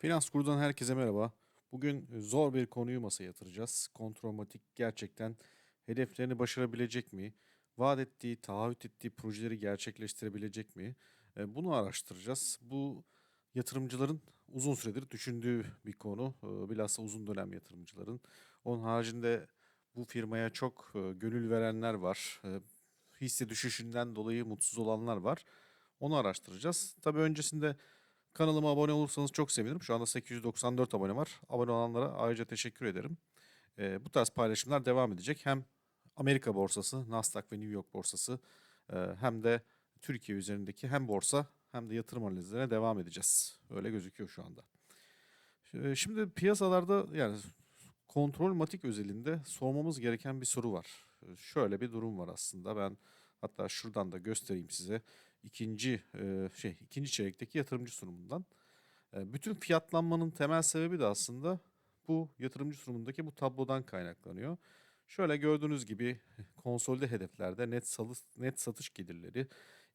Finans Kur'dan herkese merhaba. Bugün e, zor bir konuyu masaya yatıracağız. Kontrolmatik gerçekten hedeflerini başarabilecek mi? Vaat ettiği, taahhüt ettiği projeleri gerçekleştirebilecek mi? E, Bunu araştıracağız. Bu yatırımcıların uzun süredir düşündüğü bir konu. E, Bilhassa uzun dönem yatırımcıların. Onun haricinde bu firmaya çok gönül verenler var. Hisse düşüşünden dolayı mutsuz olanlar var. Onu araştıracağız. Tabii öncesinde Kanalıma abone olursanız çok sevinirim. Şu anda 894 abone var. Abone olanlara ayrıca teşekkür ederim. Ee, bu tarz paylaşımlar devam edecek. Hem Amerika borsası, Nasdaq ve New York borsası e, hem de Türkiye üzerindeki hem borsa hem de yatırım analizlerine devam edeceğiz. Öyle gözüküyor şu anda. Ee, Şimdi piyasalarda yani kontrol matik özelinde sormamız gereken bir soru var. Ee, Şöyle bir durum var aslında. Ben hatta şuradan da göstereyim size. İkinci e, şey ikinci çeyrekteki yatırımcı sunumundan. E, Bütün fiyatlanmanın temel sebebi de aslında bu yatırımcı sunumundaki bu tablodan kaynaklanıyor. Şöyle gördüğünüz gibi konsolide hedeflerde net salı, net satış gelirleri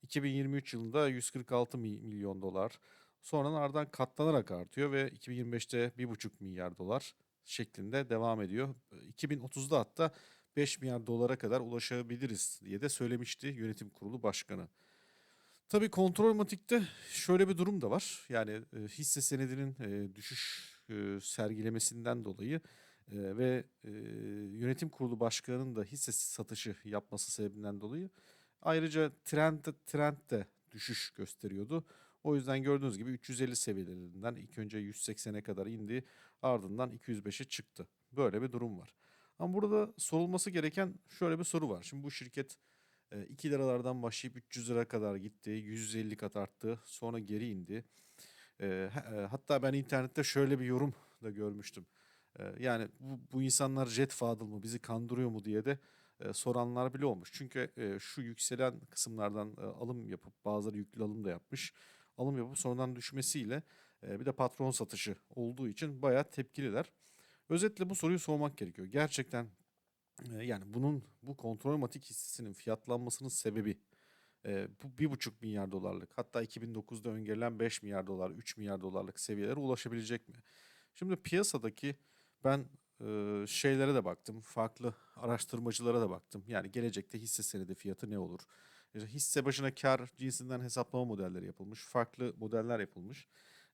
2023 yılında 146 mi- milyon dolar. Sonra ardından katlanarak artıyor ve 2025'te 1,5 milyar dolar şeklinde devam ediyor. 2030'da hatta 5 milyar dolara kadar ulaşabiliriz diye de söylemişti yönetim kurulu başkanı. Tabii kontrolmatikte şöyle bir durum da var. Yani e, hisse senedinin e, düşüş e, sergilemesinden dolayı ve yönetim kurulu başkanının da hisse satışı yapması sebebinden dolayı ayrıca trend trend de düşüş gösteriyordu. O yüzden gördüğünüz gibi 350 seviyelerinden ilk önce 180'e kadar indi, ardından 205'e çıktı. Böyle bir durum var. Ama burada sorulması gereken şöyle bir soru var. Şimdi bu şirket 2 liralardan başlayıp 300 lira kadar gitti. 150 kat arttı. Sonra geri indi. E, ha- e, hatta ben internette şöyle bir yorum da görmüştüm. E, yani bu, bu insanlar jet fadıl mı bizi kandırıyor mu diye de e, soranlar bile olmuş. Çünkü e, şu yükselen kısımlardan alım yapıp bazıları yüklü alım da yapmış. Alım yapıp sonradan düşmesiyle bir de patron satışı olduğu için bayağı tepkililer. Özetle bu soruyu sormak gerekiyor. Gerçekten yani bunun bu kontrolmatik hissesinin fiyatlanmasının sebebi e, bu bir buçuk milyar dolarlık hatta 2009'da öngörülen 5 milyar dolar 3 milyar dolarlık seviyelere ulaşabilecek mi? Şimdi piyasadaki ben e, şeylere de baktım farklı araştırmacılara da baktım yani gelecekte hisse senedi fiyatı ne olur? İşte hisse başına kar cinsinden hesaplama modelleri yapılmış farklı modeller yapılmış.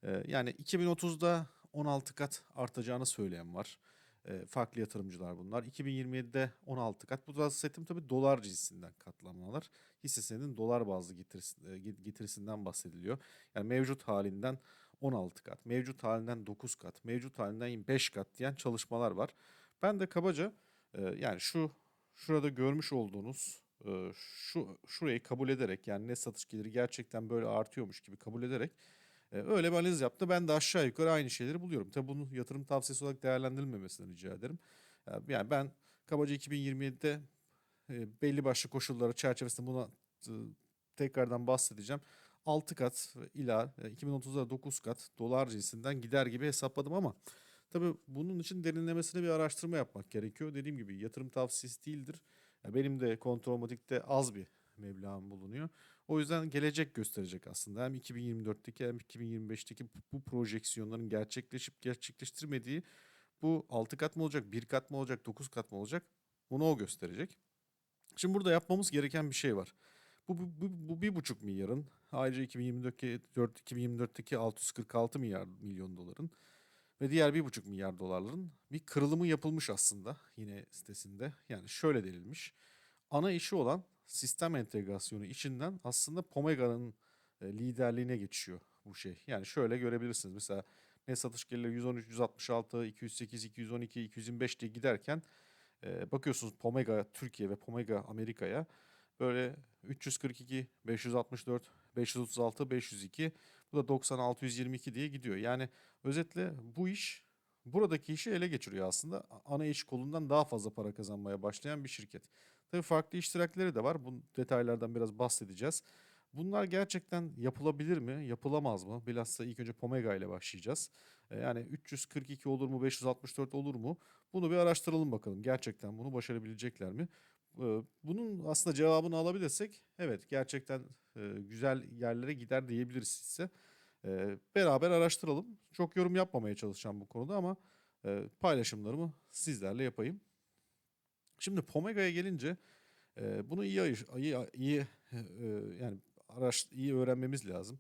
E, yani 2030'da 16 kat artacağını söyleyen var. E, farklı yatırımcılar bunlar. 2027'de 16 kat. Bu da setim tabii dolar cinsinden katlanmalar. Hisse senedinin dolar bazlı e, get- getirisinden bahsediliyor. Yani mevcut halinden 16 kat, mevcut halinden 9 kat, mevcut halinden 5 kat diyen çalışmalar var. Ben de kabaca e, yani şu şurada görmüş olduğunuz e, şu şurayı kabul ederek yani net satış geliri gerçekten böyle artıyormuş gibi kabul ederek öyle bir analiz yaptı. Ben de aşağı yukarı aynı şeyleri buluyorum. Tabii bunun yatırım tavsiyesi olarak değerlendirilmemesini rica ederim. Ya- Yani ben kabaca 2027'de e, belli başlı koşulları çerçevesinde buna e, tekrardan bahsedeceğim. 6 kat ila e, 2030'da 9 kat dolar cinsinden gider gibi hesapladım ama tabii bunun için derinlemesine bir araştırma yapmak gerekiyor. Dediğim gibi yatırım tavsiyesi değildir. Benim de kontrolmatikte az bir meblağım bulunuyor. O yüzden gelecek gösterecek aslında. Hem 2024'teki hem 2025'teki bu- projeksiyonların gerçekleşip gerçekleştirmediği bu 6 kat mı olacak, 1 kat mı olacak, 9 kat mı olacak bunu o gösterecek. Şimdi burada yapmamız gereken bir şey var. Bu, bu, bu, bu bir buçuk milyarın ayrıca 2024'teki, 4 2024'teki 646 milyar milyon doların ve diğer bir buçuk milyar dolarların bir kırılımı yapılmış aslında yine sitesinde. Yani şöyle denilmiş. Ana işi olan sistem entegrasyonu içinden aslında Pomega'nın e, liderliğine geçiyor bu şey. Yani şöyle görebilirsiniz. Mesela net satış gelirleri 113, 166, 208, 212, 225 diye giderken e, bakıyorsunuz Pomega Türkiye ve Pomega Amerika'ya böyle 342, 564, 536, 502 bu da 90, 622 diye gidiyor. Yani özetle bu iş buradaki işi ele geçiriyor aslında. Ana iş kolundan daha fazla para kazanmaya başlayan bir şirket. Tabii farklı iştirakleri de var. Bu detaylardan biraz bahsedeceğiz. Bunlar gerçekten yapılabilir mi, yapılamaz mı? Bilhassa ilk önce Pomega ile başlayacağız. E, Yani 342 olur mu, 564 olur mu? Bunu bir araştıralım bakalım. Gerçekten bunu başarabilecekler mi? E, Bunun aslında cevabını alabilirsek, evet gerçekten e, güzel yerlere gider diyebiliriz ise. E, beraber araştıralım. Çok yorum yapmamaya çalışacağım bu konuda ama paylaşımlarımı sizlerle yapayım. Şimdi Pomega'ya gelince e, bunu iyi iyi iyi e, yani araş iyi öğrenmemiz lazım.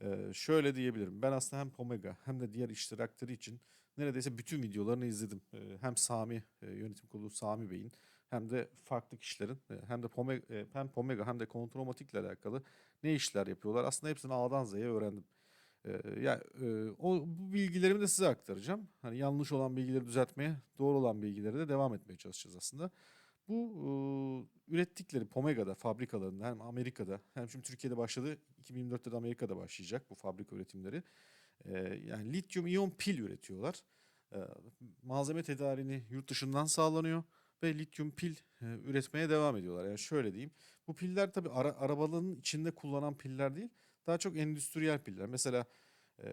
E, şöyle diyebilirim. Ben aslında hem Pomega hem de diğer iştirakleri için neredeyse bütün videolarını izledim. E, hem Sami e, yönetim kurulu Sami Bey'in hem de farklı kişilerin e, hem de Pomega, e, hem Pomega hem de Kontromatik'le alakalı ne işler yapıyorlar. Aslında hepsini A'dan Z'ye öğrendim. E, ya e, o bu bilgilerimi de size aktaracağım. Hani yanlış olan bilgileri düzeltmeye, doğru olan bilgileri de devam etmeye çalışacağız aslında. Bu e, ürettikleri Pomega'da fabrikalarında hem Amerika'da hem şimdi Türkiye'de başladı 2024'te de Amerika'da başlayacak bu fabrika üretimleri. E, yani lityum iyon pil üretiyorlar. E, malzeme tedariğini yurt dışından sağlanıyor ve lityum pil e, üretmeye devam ediyorlar. Yani şöyle diyeyim. Bu piller tabii ara, arabaların içinde kullanan piller değil. Daha çok endüstriyel piller. Mesela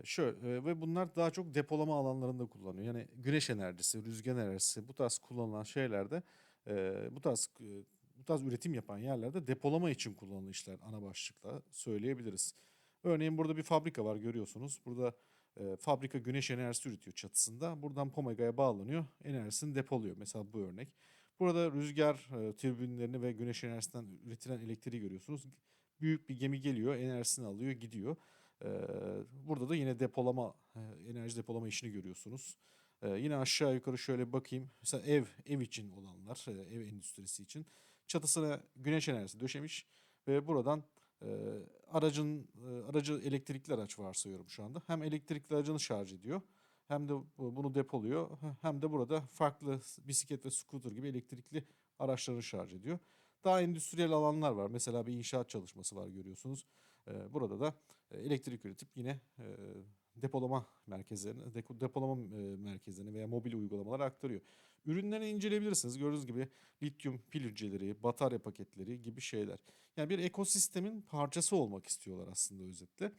şöyle e, ve bunlar daha çok depolama alanlarında kullanıyor. Yani güneş enerjisi, rüzgar enerjisi bu tarz kullanılan şeylerde e, bu tarz e, bu tarz üretim yapan yerlerde depolama için kullanılan işler ana başlıkla söyleyebiliriz. Örneğin burada bir fabrika var görüyorsunuz. Burada e, fabrika güneş enerjisi üretiyor çatısında. Buradan Pomega'ya bağlanıyor. Enerjisini depoluyor. Mesela bu örnek. Burada rüzgar e, türbinlerini ve güneş enerjisinden üretilen elektriği görüyorsunuz. Büyük bir gemi geliyor, enerjisini alıyor, gidiyor. Burada da yine depolama, enerji depolama işini görüyorsunuz. Yine aşağı yukarı şöyle bakayım. Mesela ev, ev için olanlar, ev endüstrisi için çatısına güneş enerjisi döşemiş ve buradan aracın aracı elektrikli araç varsayıyorum şu anda. Hem elektrikli aracını şarj ediyor hem de bu- bunu depoluyor hem de burada farklı bisiklet ve scooter gibi elektrikli araçları şarj ediyor. Daha endüstriyel alanlar var. Mesela bir inşaat çalışması var görüyorsunuz. E, burada da e, elektrik üretip yine e, depolama merkezlerine, depolama e, merkezlerine veya mobil uygulamalara aktarıyor. Ürünlerini inceleyebilirsiniz. Gördüğünüz gibi lityum pil hücreleri, batarya paketleri gibi şeyler. Yani bir ekosistemin parçası olmak istiyorlar aslında özetle.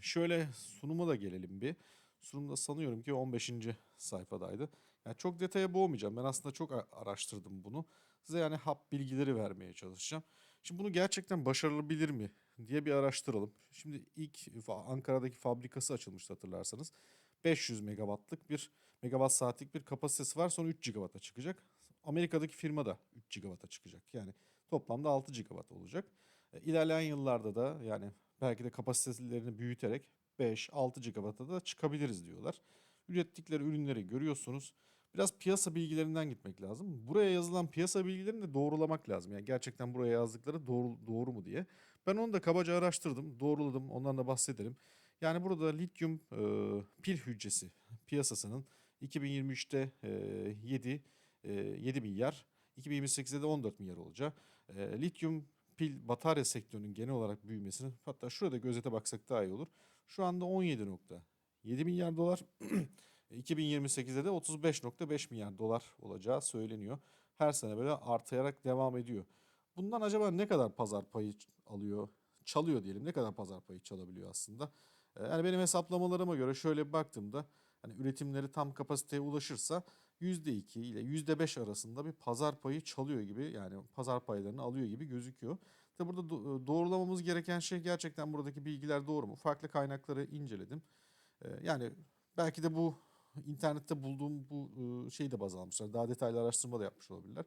Şöyle sunuma da gelelim bir. Sunumda sanıyorum ki 15. sayfadaydı. Yani çok detaya boğmayacağım. Ben aslında çok araştırdım bunu. Size yani hap bilgileri vermeye çalışacağım. Şimdi bunu gerçekten başarılabilir mi diye bir araştıralım. Şimdi ilk Ankara'daki fabrikası açılmıştı hatırlarsanız. 500 megawattlık bir megawatt saatlik bir kapasitesi var. Sonra 3 gigawata çıkacak. Amerika'daki firma da 3 gigawata çıkacak. Yani toplamda 6 gigawatt olacak. E, İlerleyen yıllarda da yani belki de kapasitelerini büyüterek 5-6 gigawata da çıkabiliriz diyorlar. Ürettikleri ürünleri görüyorsunuz. Biraz piyasa bilgilerinden gitmek lazım. Buraya yazılan piyasa bilgilerini de doğrulamak lazım. Yani gerçekten buraya yazdıkları doğru, doğru mu diye. Ben onu da kabaca araştırdım, doğruladım. Ondan da bahsedelim. Yani burada lityum e, pil hücresi piyasasının 2023'te e, 7 e, 7 milyar, 2028'de de 14 milyar olacak. E, lityum pil batarya sektörünün genel olarak büyümesini hatta şurada gözete baksak daha iyi olur. Şu anda 17.7 milyar dolar. 2028'de de 35.5 milyar dolar olacağı söyleniyor. Her sene böyle artayarak devam ediyor. Bundan acaba ne kadar pazar payı alıyor, çalıyor diyelim. Ne kadar pazar payı çalabiliyor aslında? Ee, Yani benim hesaplamalarıma göre şöyle bir baktığımda hani üretimleri tam kapasiteye ulaşırsa %2 ile %5 arasında bir pazar payı çalıyor gibi yani pazar paylarını alıyor gibi gözüküyor. Tabi burada do- doğrulamamız gereken şey gerçekten buradaki bilgiler doğru mu? Farklı kaynakları inceledim. Ee, Yani belki de bu internette bulduğum bu e, şeyi de baz almışlar. Daha detaylı araştırma da yapmış olabilirler.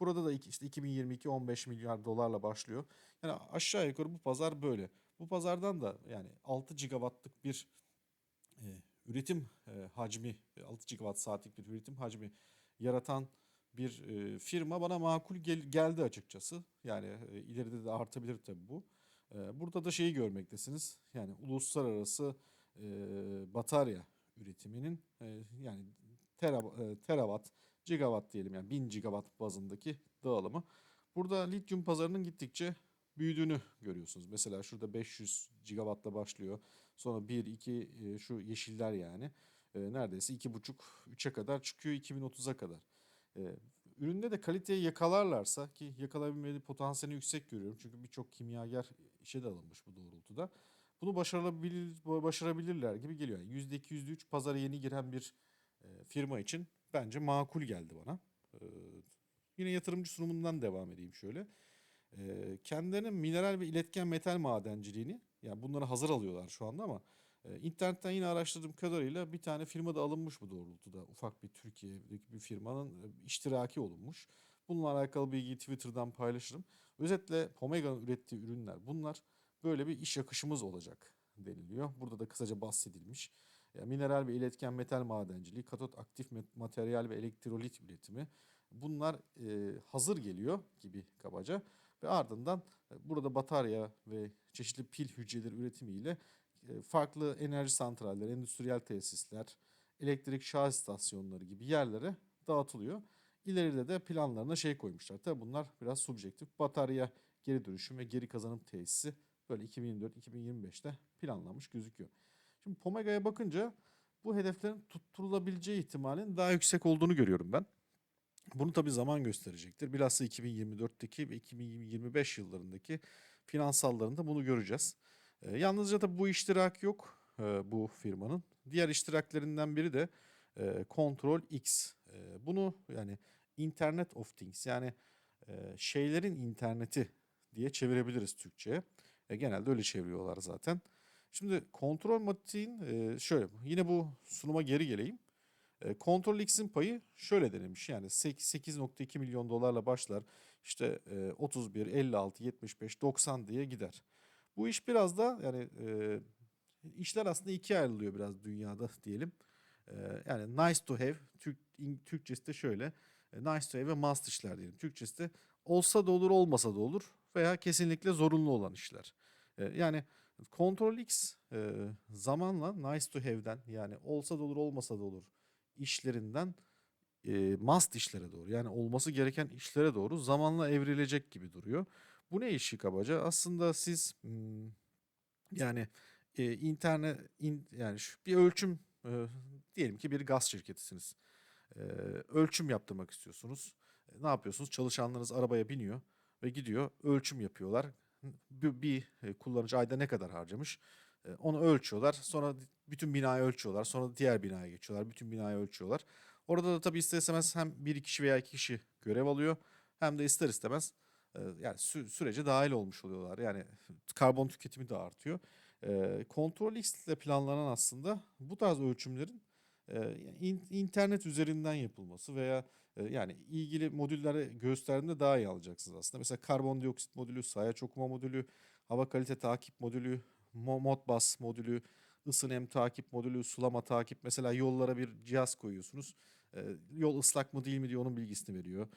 Burada da işte 2022 15 milyar dolarla başlıyor. Yani aşağı yukarı bu pazar böyle. Bu pazardan da yani 6 gigawattlık bir e, üretim e, hacmi, e, 6 gigawatt saatlik bir üretim hacmi yaratan bir firma bana makul gel- geldi açıkçası. Yani ileride de artabilir tabii bu. Burada da şeyi görmektesiniz. Yani uluslararası e, batarya üretiminin e, yani tera, e, terawatt, gigawatt diyelim yani 1000 gigawatt bazındaki dağılımı. Burada lityum pazarının gittikçe büyüdüğünü görüyorsunuz. Mesela şurada 500 gigawattla başlıyor. Sonra 1, 2 e, şu yeşiller yani e, neredeyse 2,5-3'e kadar çıkıyor 2030'a kadar. E, üründe de kaliteyi yakalarlarsa ki yakalayabilmeleri potansiyeli yüksek görüyorum. Çünkü birçok kimyager işe de alınmış bu doğrultuda. Bunu başarabilir, başarabilirler gibi geliyor. Yani %2, %3 pazara yeni giren bir e, firma için bence makul geldi bana. E, yine yatırımcı sunumundan devam edeyim şöyle. e, kendilerinin mineral ve iletken metal madenciliğini yani bunları hazır alıyorlar şu anda ama internetten yine araştırdığım kadarıyla bir tane firma da alınmış bu doğrultuda. Ufak bir Türkiye'deki bir firmanın iştiraki olunmuş. Bununla alakalı bilgiyi Twitter'dan paylaşırım. Özetle Omega'nın ürettiği ürünler bunlar. Böyle bir iş yakışımız olacak deniliyor. Burada da kısaca bahsedilmiş. Mineral ve iletken metal madenciliği, katot aktif materyal ve elektrolit üretimi bunlar e, hazır geliyor gibi kabaca. Ve ardından e, burada batarya ve çeşitli pil hücreleri üretimiyle e, farklı enerji santralleri, endüstriyel tesisler, elektrik şarj istasyonları gibi yerlere dağıtılıyor. İleride de planlarına şey koymuşlar. Tabi bunlar biraz subjektif. Batarya geri dönüşüm ve geri kazanım tesisi böyle 2024-2025'te planlanmış gözüküyor. Şimdi Pomega'ya bakınca bu hedeflerin tutturulabileceği ihtimalin daha yüksek olduğunu görüyorum ben. Bunu tabii zaman gösterecektir. Bilhassa 2024'teki ve 2025 yıllarındaki finansallarında bunu göreceğiz. Ee, yalnızca da bu iştirak yok e, bu firmanın. Diğer iştiraklerinden biri de e, Control X. E, bunu yani Internet of Things yani e, şeylerin interneti diye çevirebiliriz Türkçe'ye. E, genelde öyle çeviriyorlar zaten. Şimdi kontrol matiğin e, şöyle yine bu sunuma geri geleyim. E, Control X'in payı şöyle denilmiş yani 8.2 milyon dolarla başlar işte e, 31, 56, 75, 90 diye gider. Bu iş biraz da yani e, işler aslında ikiye ayrılıyor biraz dünyada diyelim. E, yani nice to have Türk, İng- Türkçesi de şöyle e, nice to have ve must işler diyelim. Türkçesi de olsa da olur olmasa da olur veya kesinlikle zorunlu olan işler. E, yani Ctrl X e, zamanla nice to have'den yani olsa da olur olmasa da olur işlerinden e, must işlere doğru yani olması gereken işlere doğru zamanla evrilecek gibi duruyor. Bu ne işi kabaca? Aslında siz hmm, yani e, internet in- yani şu, bir ölçüm diyelim ki bir gaz şirketisiniz. Ölçüm yaptırmak istiyorsunuz. Ne yapıyorsunuz? Çalışanlarınız arabaya biniyor ve gidiyor ölçüm yapıyorlar. Bir, bir e, kullanıcı ayda ne kadar harcamış? E, onu ölçüyorlar. Sonra bütün binayı ölçüyorlar. Sonra diğer binaya geçiyorlar. Bütün binayı ölçüyorlar. Orada da tabii ister istemez hem bir kişi veya iki kişi görev alıyor. Hem de ister istemez e, yani sü- sürece dahil olmuş oluyorlar. Yani karbon tüketimi de artıyor. E, Control X ile planlanan aslında bu tarz ölçümlerin in- internet üzerinden yapılması veya yani ilgili modülleri gösterdiğinde daha iyi alacaksınız aslında. Mesela karbondioksit modülü, sayaç okuma modülü, hava kalite takip modülü, Mo- Modbus modülü, ısı nem takip modülü, sulama takip. Mesela yollara bir cihaz koyuyorsunuz. Yol ıslak mı değil mi diye onun bilgisini veriyor.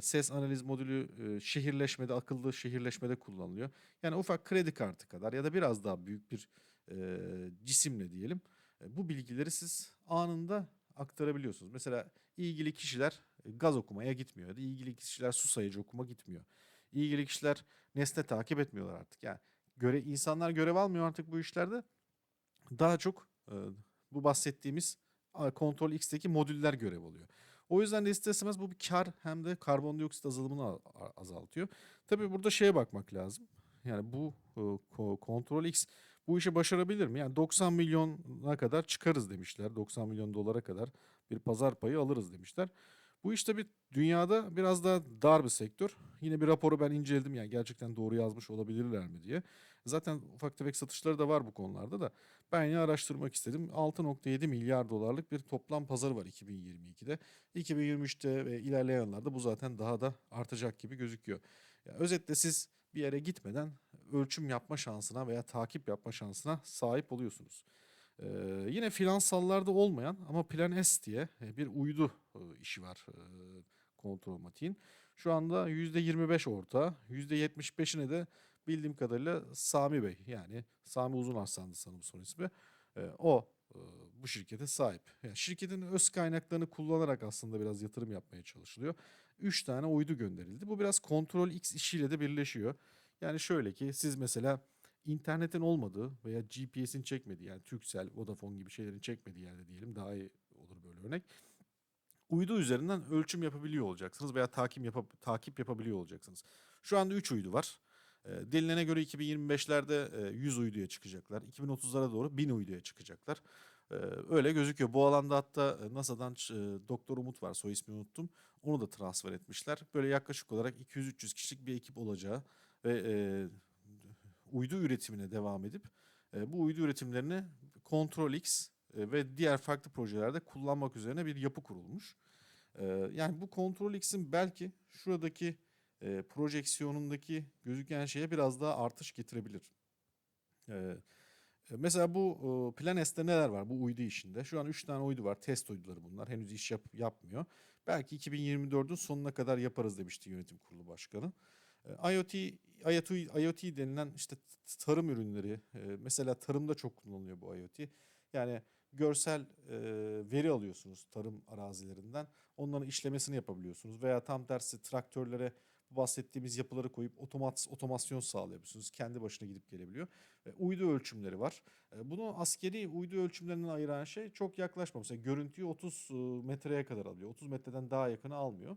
Ses analiz modülü e, şehirleşmede, akıllı şehirleşmede kullanılıyor. Yani ufak kredi kartı kadar ya da biraz daha büyük bir e, cisimle diyelim. E, bu bilgileri siz anında aktarabiliyorsunuz. Mesela ilgili kişiler e, gaz okumaya gitmiyor ya da ilgili kişiler su sayıcı okuma gitmiyor. İlgili kişiler nesne takip etmiyorlar artık. Yani göre insanlar görev almıyor artık bu işlerde. Daha çok e, bu bahsettiğimiz Ctrl X'teki modüller görev alıyor. O yüzden de ister istemez bu bir kar hem de karbondioksit azalımını azaltıyor. Tabii burada şeye bakmak lazım. Yani bu e, Ctrl X bu işi başarabilir mi? Yani 90 milyona kadar çıkarız demişler. 90 milyon dolara kadar bir pazar payı alırız demişler. Bu iş tabii dünyada biraz daha dar bir sektör. Yine bir raporu ben inceledim yani gerçekten doğru yazmış olabilirler mi diye. Zaten ufak tefek satışları da var bu konularda da. Ben yine araştırmak istedim. 6.7 milyar dolarlık bir toplam pazarı var 2022'de. 2023'te ve ilerleyen yıllarda bu zaten daha da artacak gibi gözüküyor. Ya özetle siz bir yere gitmeden ölçüm yapma şansına veya takip yapma şansına sahip oluyorsunuz. Ee, yine finansallarda olmayan ama Plan S diye e, bir uydu e, işi var e, kontrol matiğin. Şu anda %25 orta, %75'ine de bildiğim kadarıyla Sami Bey yani Sami Uzun Arslan'dı sanırım son ismi. E, o e, bu şirkete sahip. Yani şirketin öz kaynaklarını kullanarak aslında biraz yatırım yapmaya çalışılıyor. 3 tane uydu gönderildi. Bu biraz Kontrol X işiyle de birleşiyor. Yani şöyle ki siz mesela internetin olmadığı veya GPS'in çekmediği yani Turkcell, Vodafone gibi şeylerin çekmediği yerde diyelim daha iyi olur böyle örnek. Uydu üzerinden ölçüm yapabiliyor olacaksınız veya takip yapab takip yapabiliyor olacaksınız. Şu anda 3 uydu var. E, denilene göre 2025'lerde e, 100 uyduya çıkacaklar. 2030'lara doğru 1000 uyduya çıkacaklar. Öyle gözüküyor. Bu alanda hatta NASA'dan Doktor Umut var soy ismini unuttum. Onu da transfer etmişler. Böyle yaklaşık olarak 200-300 kişilik bir ekip olacağı ve uydu üretimine devam edip bu uydu üretimlerini Control X ve diğer farklı projelerde kullanmak üzerine bir yapı kurulmuş. Yani bu Control X'in belki şuradaki projeksiyonundaki gözüken şeye biraz daha artış getirebilir. E, e, mesela bu e, Plan S'te neler var bu uydu işinde? Şu an 3 tane uydu var. Test uyduları bunlar. Henüz iş yap, yapmıyor. Belki 2024'ün sonuna kadar yaparız demişti yönetim kurulu başkanı. E, IoT, IoT, IoT denilen işte tarım ürünleri, e, mesela tarımda çok kullanılıyor bu IoT. Yani görsel e, veri alıyorsunuz tarım arazilerinden. Onların işlemesini yapabiliyorsunuz. Veya tam tersi traktörlere bahsettiğimiz yapıları koyup otomat, otomasyon sağlayabiliyorsunuz. Kendi başına gidip gelebiliyor. E, uydu ölçümleri var. E, bunu askeri uydu ölçümlerinden ayıran şey çok yaklaşma. Mesela görüntüyü 30 e, metreye kadar alıyor. 30 metreden daha yakını almıyor.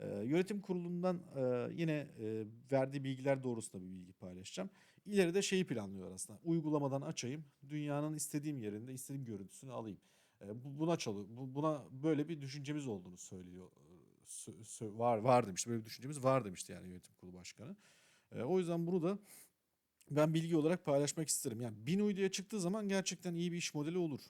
E, yönetim kurulundan e, yine e, verdiği bilgiler doğrusunda bir bilgi paylaşacağım. İleride şeyi planlıyor aslında. Uygulamadan açayım. Dünyanın istediğim yerinde istediğim görüntüsünü alayım. E, bu- buna çalı bu- buna böyle bir düşüncemiz olduğunu söylüyor. Var var demişti. Böyle bir düşüncemiz var demişti yani yönetim kurulu başkanı. E, o yüzden bunu da ben bilgi olarak paylaşmak isterim. Yani bin uyduya çıktığı zaman gerçekten iyi bir iş modeli olur.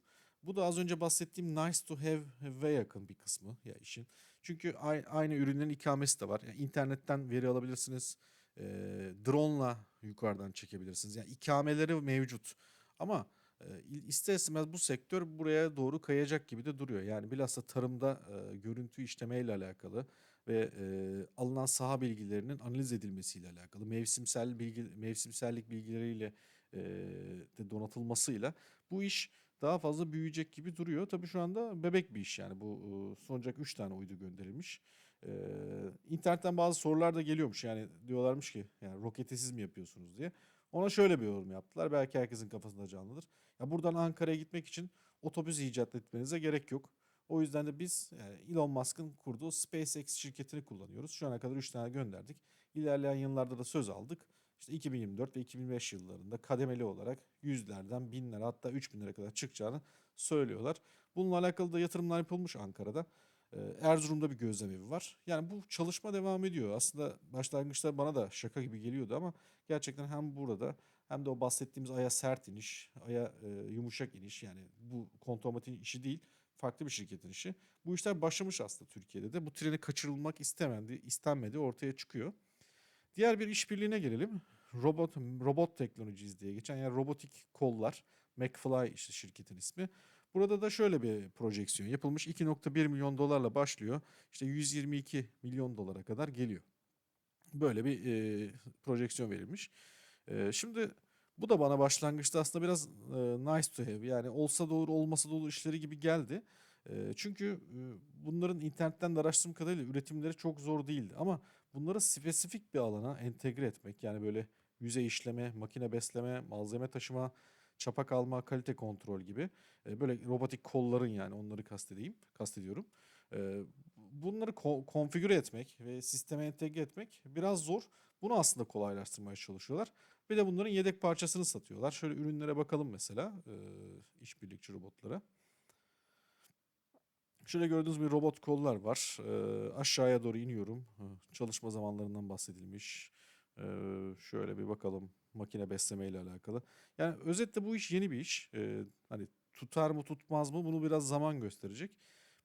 Bu da az önce bahsettiğim nice to have ve yakın bir kısmı ya işin. Çünkü ay- aynı ürünlerin ikamesi de var. Yani internetten veri alabilirsiniz. E, drone'la yukarıdan çekebilirsiniz. Yani ikameleri mevcut. Ama e, ister istemez bu sektör buraya doğru kayacak gibi de duruyor. Yani bilhassa tarımda görüntü işlemeyle alakalı ve alınan saha bilgilerinin analiz edilmesiyle alakalı, mevsimsel bilgi, mevsimsellik bilgileriyle de donatılmasıyla bu iş daha fazla büyüyecek gibi duruyor. Tabii şu anda bebek bir iş yani bu sonacak 3 tane uydu gönderilmiş. E, bazı sorular da geliyormuş yani diyorlarmış ki yani roketi siz mi yapıyorsunuz diye. Ona şöyle bir yorum yaptılar. Belki herkesin kafasında canlıdır. Ya buradan Ankara'ya gitmek için otobüs icat etmenize gerek yok. O yüzden de biz yani Elon Musk'ın kurduğu SpaceX şirketini kullanıyoruz. Şu ana kadar 3 tane gönderdik. İlerleyen yıllarda da söz aldık. İşte 2024 ve 2025 yıllarında kademeli olarak yüzlerden binlere hatta 3000'lere kadar çıkacağını söylüyorlar. Bununla alakalı da yatırımlar yapılmış Ankara'da. Ee, Erzurum'da bir gözlem evi var. Yani bu çalışma devam ediyor. Aslında başlangıçta bana da şaka gibi geliyordu ama gerçekten hem burada hem de o bahsettiğimiz aya sert iniş, aya e, yumuşak iniş yani bu kontomatik işi değil farklı bir şirketin işi. Bu işler başlamış aslında Türkiye'de de. Bu treni kaçırılmak istemendi, istenmedi ortaya çıkıyor. Diğer bir işbirliğine gelelim. Robot Robot Technologies diye geçen yani robotik kollar. McFly işte şirketin ismi. Burada da şöyle bir projeksiyon yapılmış. 2.1 milyon dolarla başlıyor. İşte 122 milyon dolara kadar geliyor. Böyle bir e, projeksiyon verilmiş. E, şimdi bu da bana başlangıçta aslında biraz e, nice to have yani olsa olur olmasa olur işleri gibi geldi. E, çünkü e, bunların internetten de araştırdığım kadarıyla üretimleri çok zor değildi. Ama bunları spesifik bir alana entegre etmek yani böyle yüzey işleme, makine besleme, malzeme taşıma, çapak alma, kalite kontrol gibi e, böyle robotik kolların yani onları kastedeyim, kastediyorum. E, bunları ko- konfigüre etmek ve sisteme entegre etmek biraz zor. Bunu aslında kolaylaştırmaya çalışıyorlar. Bir de bunların yedek parçasını satıyorlar. Şöyle ürünlere bakalım mesela e, işbirlikçi robotlara. Şöyle gördüğünüz bir robot kollar var. E, aşağıya doğru iniyorum. Çalışma zamanlarından bahsedilmiş. E, şöyle bir bakalım makine besleme ile alakalı. Yani özetle bu iş yeni bir iş. E, hani tutar mı tutmaz mı bunu biraz zaman gösterecek.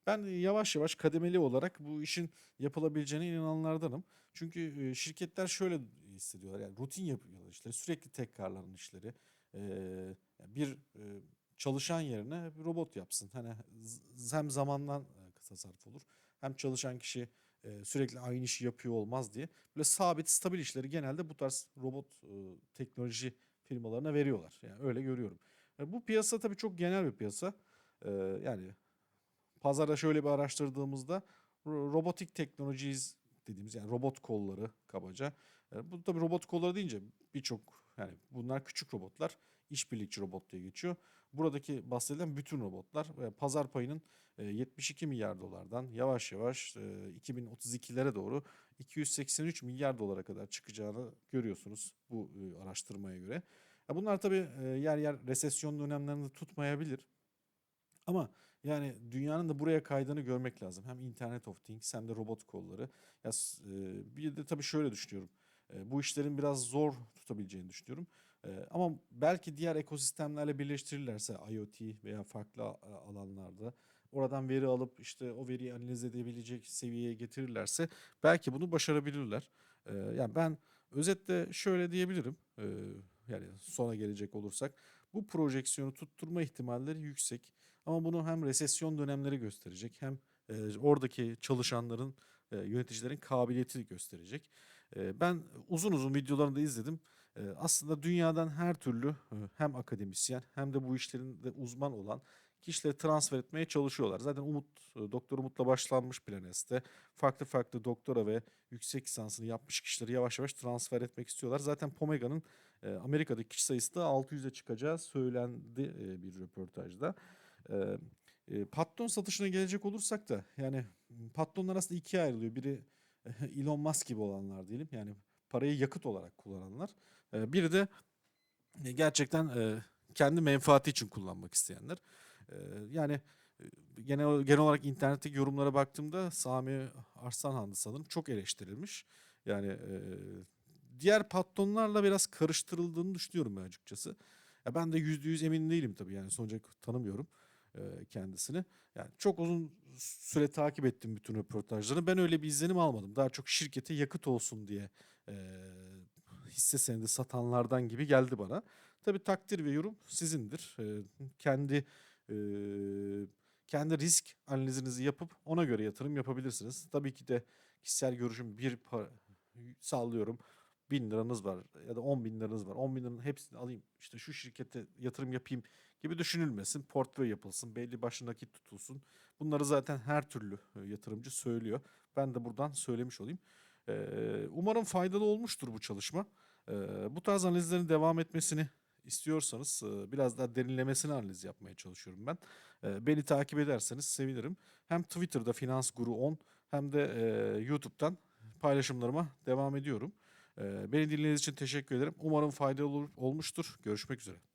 Ben yavaş yavaş kademeli olarak bu işin yapılabileceğine inananlardanım. Çünkü şirketler şöyle hissediyorlar. Yani rutin yapıyorlar işleri. Sürekli tekrarlanan işleri. E, yani bir çalışan yerine bir robot yapsın. Hani hem zamandan tasarruf olur. Hem çalışan kişi e, sürekli aynı işi yapıyor olmaz diye. Böyle sabit, stabil işleri genelde bu tarz robot e, teknoloji firmalarına veriyorlar. Yani öyle görüyorum. E, bu piyasa tabii çok genel bir piyasa. E, yani pazarda şöyle bir araştırdığımızda ro- robotik teknolojiyiz dediğimiz yani robot kolları kabaca. E, bu tabii robot kolları deyince birçok yani bunlar küçük robotlar işbirlikçi robot diye geçiyor. Buradaki bahsedilen bütün robotlar ve pazar payının e, 72 milyar dolardan yavaş yavaş e, 2032'lere doğru 283 milyar dolara kadar çıkacağını görüyorsunuz bu e, araştırmaya göre. Bunlar tabii e, yer yer resesyon dönemlerinde tutmayabilir. Ama yani dünyanın da buraya kaydığını görmek lazım. Hem Internet of Things hem de robot kolları. Ya, e, bir de tabii şöyle düşünüyorum. E, bu işlerin biraz zor tutabileceğini düşünüyorum. E, ama belki diğer ekosistemlerle birleştirirlerse IoT veya farklı alanlarda oradan veri alıp işte o veriyi analiz edebilecek seviyeye getirirlerse belki bunu başarabilirler. E, yani ben özetle şöyle diyebilirim. Yani sona gelecek olursak bu projeksiyonu tutturma ihtimalleri yüksek. Ama bunu hem resesyon dönemleri gösterecek hem e, oradaki çalışanların, e, yöneticilerin kabiliyeti gösterecek. Ben uzun uzun videolarını da izledim. Aslında dünyadan her türlü hem akademisyen hem de bu işlerin de uzman olan kişileri transfer etmeye çalışıyorlar. Zaten Umut, e, Doktor Umut'la başlanmış Planes'te. Farklı farklı doktora ve yüksek lisansını yapmış kişileri yavaş yavaş transfer etmek istiyorlar. Zaten Pomega'nın e, Amerika'daki kişi sayısı da 600'e çıkacağı söylendi e, bir röportajda. Patron satışına gelecek olursak da yani patronlar aslında ikiye ayrılıyor. Biri Elon Musk gibi olanlar diyelim. Yani parayı yakıt olarak kullananlar. E, biri de e, gerçekten e, kendi menfaati için kullanmak isteyenler. E, yani e, genel, genel olarak internetteki yorumlara baktığımda Sami Arslanhan'dı sanırım çok eleştirilmiş. Yani e, diğer patronlarla biraz karıştırıldığını düşünüyorum ben açıkçası. Ya ben de yüzde yüz emin değilim tabii yani sonuçta tanımıyorum e, kendisini. Yani çok uzun süre takip ettim bütün röportajlarını. Ben öyle bir izlenim almadım. Daha çok şirkete yakıt olsun diye e, hisse senedi satanlardan gibi geldi bana. Tabii takdir ve yorum sizindir. E, kendi e, kendi risk analizinizi yapıp ona göre yatırım yapabilirsiniz. Tabii ki de kişisel görüşüm bir para, sallıyorum. Bin liranız var ya da on bin liranız var. On bin liranın hepsini alayım işte şu şirkete yatırım yapayım gibi düşünülmesin. Portföy yapılsın, belli başlı nakit tutulsun. Bunları zaten her türlü e, yatırımcı söylüyor. Ben de buradan söylemiş olayım. Ee, umarım faydalı olmuştur bu çalışma. Ee, bu tarz analizlerin devam etmesini istiyorsanız e, biraz daha derinlemesine analiz yapmaya çalışıyorum ben. Beni takip ederseniz sevinirim. Hem Twitter'da Finans Guru 10 hem de e, YouTube'dan paylaşımlarıma devam ediyorum. Beni dinlediğiniz için teşekkür ederim. Umarım faydalı olmuştur. Görüşmek üzere.